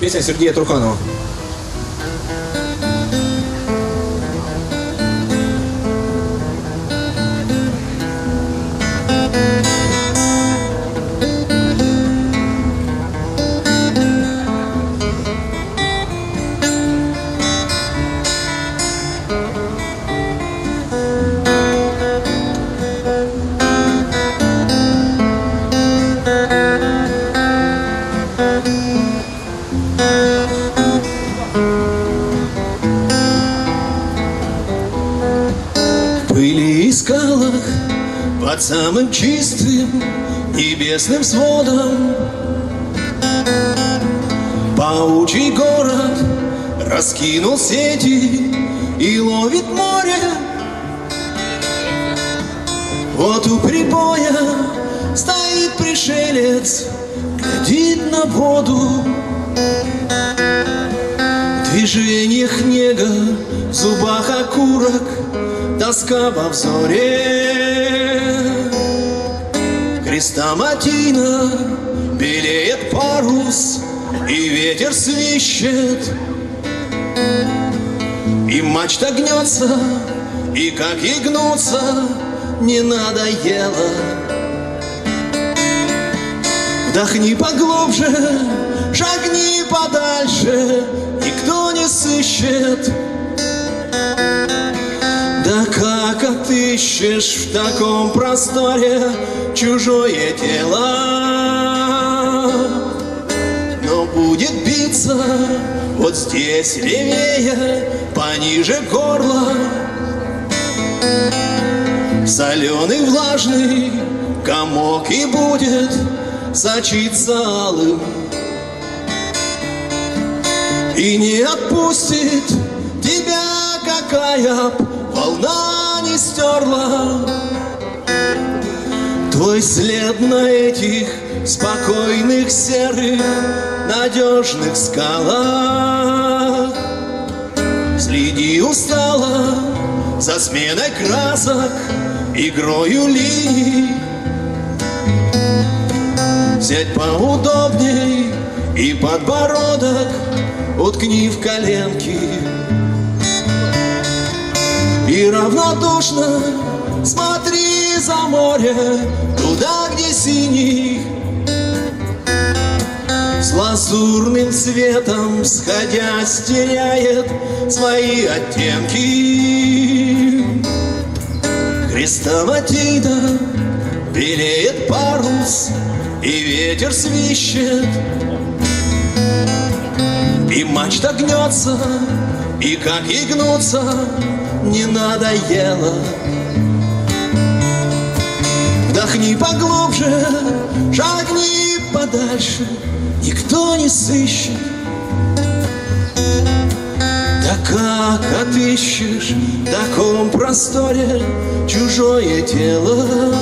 Песня Сергея Труханова. Скалах под самым чистым небесным сводом. Паучий город раскинул сети и ловит море. Вот у прибоя стоит пришелец, глядит на воду. В движениях нега, в зубах окурок, тоска во взоре. Хрестоматийно белеет парус, и ветер свищет. И мачта гнется, и как ей гнуться, не надоело. Вдохни поглубже, шагни подальше, никто не сыщет. Отыщешь в таком просторе чужое тело? Но будет биться вот здесь левее, пониже горла. Соленый влажный комок и будет сочиться алым И не отпустит тебя, какая волна стерла. Твой след на этих спокойных серых надежных скалах. Следи устало за сменой красок, игрою линий Взять поудобней и подбородок уткни в коленки И равнодушно смотри за море Туда, где синий. С лазурным цветом сходясь теряет свои оттенки. Хрестоматийно белеет парус И ветер свищет. И мачта гнется И как ей гнуться не надоело Вдохни поглубже, шагни подальше Никто не сыщет да как отыщешь в таком просторе чужое тело?